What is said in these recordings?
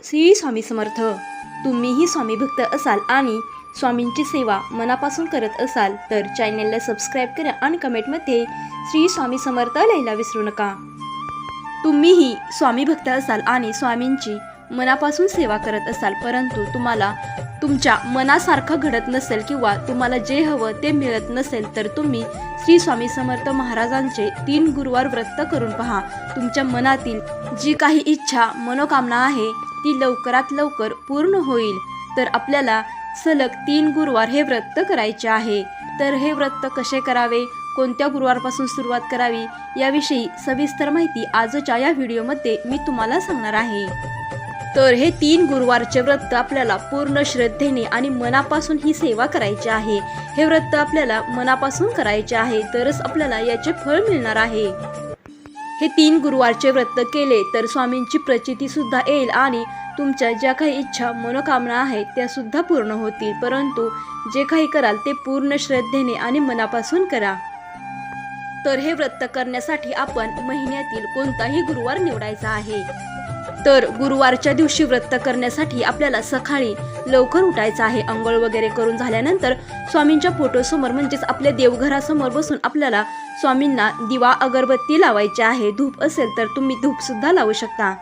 श्री स्वामी समर्थ तुम्हीही स्वामी भक्त असाल आणि स्वामींची सेवा मनापासून करत असाल तर चॅनेलला सबस्क्राईब करा आणि कमेंटमध्ये श्री स्वामी समर्थ लिहायला विसरू नका. तुम्हीही स्वामी भक्त असाल आणि स्वामींची मनापासून सेवा करत असाल परंतु तुम्हाला तुमच्या मनासारखं घडत नसेल किंवा तुम्हाला जे हवं ते मिळत नसेल तर तुम्ही श्री स्वामी समर्थ महाराजांचे तीन गुरुवार व्रत करून पहा. तुमच्या मनातील जी काही इच्छा मनोकामना आहे ती लवकरात लवकर पूर्ण होईल. तर आपल्याला सलग तीन गुरुवार हे व्रत करायचे आहे. तर हे व्रत कसे करावे? कोणत्या गुरुवारपासून सुरुवात करावी? याविषयी सविस्तर माहिती आजच्या या व्हिडिओमध्ये मी तुम्हाला सांगणार आहे. तर हे तीन गुरुवारचे व्रत आपल्याला पूर्ण श्रद्धेने आणि मनापासून ही सेवा करायची आहे. हे व्रत आपल्याला मनापासून करायचे आहे. तरच आपल्याला याचे फळ मिळणार आहे. हे तीन गुरुवारचे व्रत केले तर स्वामींची प्रचिती सुद्धा येईल आणि तुमच्या ज्या काही इच्छा मनोकामना आहेत त्या सुद्धा पूर्ण होतील. परंतु जे काही कराल ते पूर्ण श्रद्धेने आणि मनापासून करा. तर हे व्रत करण्यासाठी आपण महिन्यातील कोणताही गुरुवार निवडायचा आहे. तर गुरुवारच्या दिवशी व्रत करण्यासाठी आपल्याला सकाळी लवकर उठायचं आहे. अंघोळ वगैरे करून झाल्यानंतर स्वामींच्या फोटोसमोर म्हणजेच आपल्या देवघरासमोर बसून आपल्याला स्वामींना दिवा अगरबत्ती लावायची आहे. धूप असेल तर तुम्ही धूपसुद्धा लावू शकता.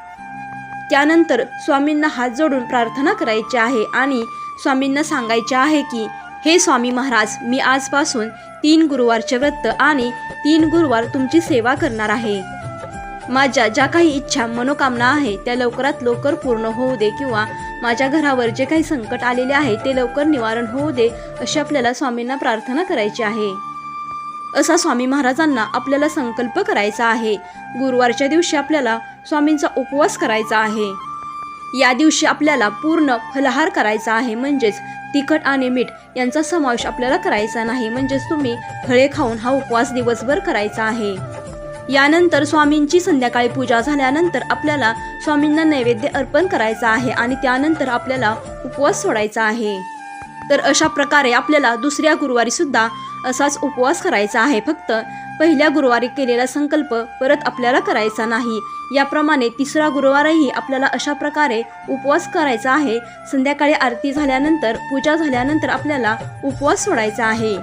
त्यानंतर स्वामींना हात जोडून प्रार्थना करायची आहे आणि स्वामींना सांगायचे आहे की हे स्वामी महाराज मी आजपासून तीन गुरुवारचे व्रत आणि तीन गुरुवार तुमची सेवा करणार आहे. माझ्या ज्या काही इच्छा मनोकामना आहे त्या लवकरात लवकर पूर्ण होऊ दे किंवा माझ्या घरावर जे काही संकट आलेले आहे ते लवकर निवारण होऊ दे अशी आपल्याला स्वामींना प्रार्थना करायची आहे. असा स्वामी महाराजांना आपल्याला संकल्प करायचा आहे. गुरुवारच्या दिवशी आपल्याला स्वामींचा उपवास करायचा आहे. या दिवशी आपल्याला पूर्ण फलाहार करायचा आहे म्हणजेच तिखट आणि मीठ यांचा समावेश आपल्याला करायचा नाही म्हणजेच तुम्ही फळे खाऊन हा उपवास दिवसभर करायचा आहे. यानंतर स्वामींची संध्याकाळी पूजा झाल्यानंतर आपल्याला स्वामींना नैवेद्य अर्पण करायचा आहे आणि त्यानंतर आपल्याला उपवास सोडायचा आहे. तर अशा प्रकारे आपल्याला दुसऱ्या गुरुवारी सुद्धा असाच उपवास करायचा आहे. फक्त पहिल्या गुरुवारी केलेला संकल्प परत आपल्याला करायचा नाही. याप्रमाणे तिसरा गुरुवारही आपल्याला अशा प्रकारे उपवास करायचा आहे. संध्याकाळी आरती झाल्यानंतर पूजा झाल्यानंतर आपल्याला उपवास सोडायचा आहे.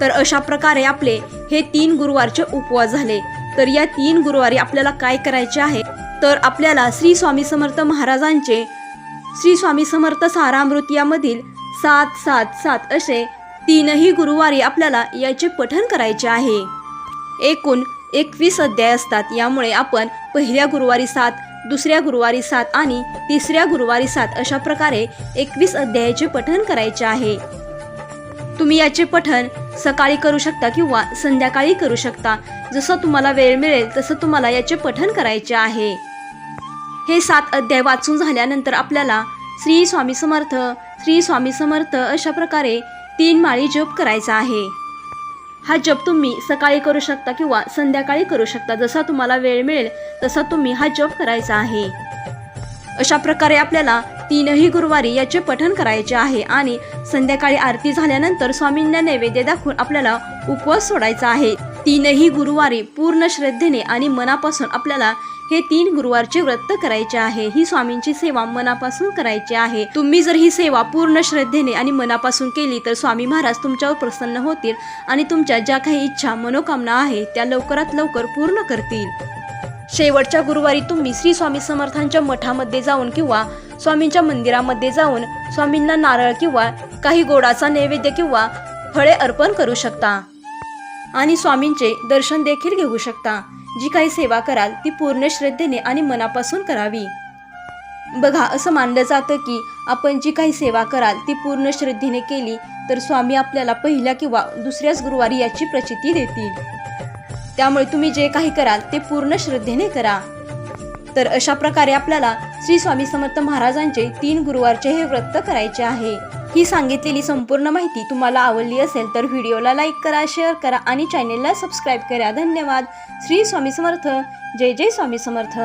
तर अशा प्रकारे आपले हे तीन गुरुवारचे उपवास झाले. तर या तीन गुरुवारी आपल्याला काय करायचे आहे? तर आपल्याला श्री स्वामी समर्थ महाराजांचे श्री स्वामी समर्थ सारामृत यामधील सात सात सात असे तीनही गुरुवारी आपल्याला याचे पठन करायचे आहे. एकूण एकवीस अध्याय असतात. यामुळे आपण पहिल्या गुरुवारी सात दुसऱ्या गुरुवारी सात आणि तिसऱ्या गुरुवारी सात अशा प्रकारे एकवीस अध्यायाचे पठन करायचे आहे. तुम्ही याचे पठण सकाळी करू शकता किंवा संध्याकाळी करू शकता. जसं तुम्हाला वेळ मिळेल तसं तुम्हाला याचे पठण करायचे आहे. हे सात अध्याय वाचून झाल्यानंतर आपल्याला श्री स्वामी समर्थ श्री स्वामी समर्थ अशा प्रकारे तीन माळी जप करायचा आहे. हा जप तुम्ही सकाळी करू शकता किंवा संध्याकाळी करू शकता. जसा तुम्हाला वेळ मिळेल तसा तुम्ही हा जप करायचा आहे. अशा प्रकारे आपल्याला तीनही गुरुवारी याचे पठण करायचे आहे आणि संध्याकाळी आरती झाल्यानंतर स्वामींना नैवेद्य दाखवून आपल्याला उपवास सोडायचा आहे. तीनही गुरुवारी पूर्ण श्रद्धेने आणि मनापासून आपल्याला हे तीन गुरुवारचे व्रत करायचे आहे. ही स्वामींची सेवा मनापासून करायची आहे. तुम्ही जर ही सेवा पूर्ण श्रद्धेने आणि मनापासून केली तर स्वामी महाराज तुमच्यावर प्रसन्न होतील आणि तुमच्या ज्या काही इच्छा मनोकामना आहे त्या लवकरात लवकर पूर्ण करतील. शेवटच्या गुरुवारी तुम्ही श्री स्वामी समर्थांच्या मठामध्ये जाऊन किंवा स्वामींच्या मंदिरामध्ये जाऊन स्वामींना नारळ किंवा काही गोडाचा नैवेद्य किंवा फळे अर्पण करू शकता. आणि स्वामींचे दर्शन देखील घेऊ शकता. जी काही सेवा कराल ती पूर्ण श्रद्धेने आणि मनापासून करावी. बघा असं मानलं जातं की आपण जी काही सेवा कराल ती पूर्ण श्रद्धेने केली तर स्वामी आपल्याला पहिल्या किंवा दुसऱ्याच गुरुवारी याची प्रचिती देतील. त्यामुळे तुम्ही जे काही कराल ते पूर्ण श्रद्धेने करा. तर अशा प्रकारे आपल्याला श्री स्वामी समर्थ महाराजांचे तीन गुरुवारचे हे व्रत करायचे आहे. ही सांगितलेली संपूर्ण माहिती तुम्हाला आवडली असेल तर व्हिडिओला लाईक करा शेअर करा आणि चॅनेलला सबस्क्राईब करा. धन्यवाद. श्री स्वामी समर्थ. जय जय स्वामी समर्थ.